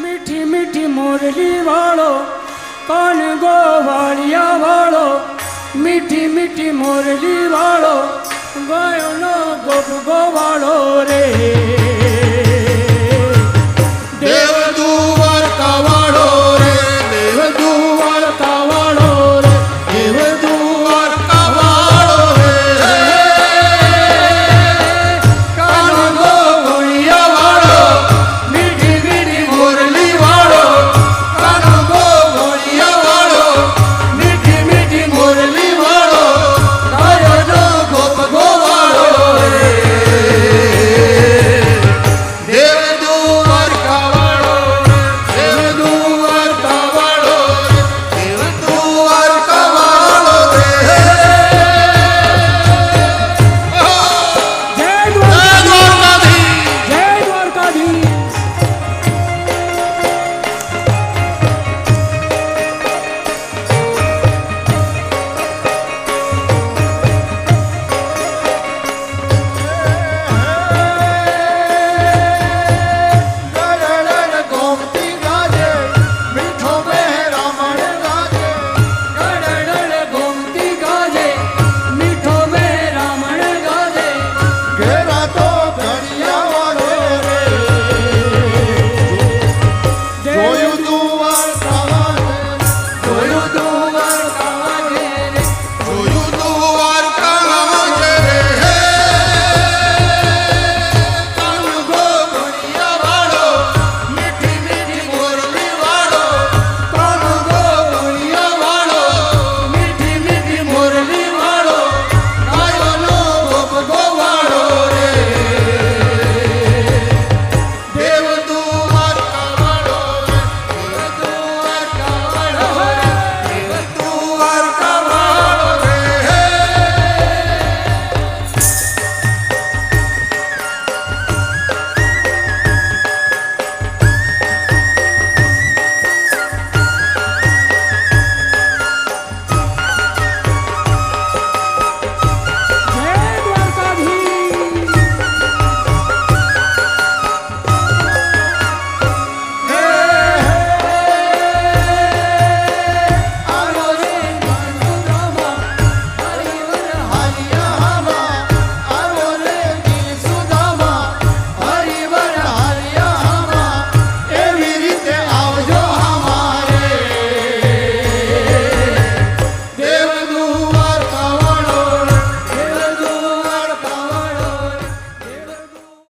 મીઠી મીઠી મોરલી વાળો કાન ગોવાળિયા વાળો, મીઠી મીઠી મોરલી વાળો, ગાયોનો ગોપ ગોવાળો રે.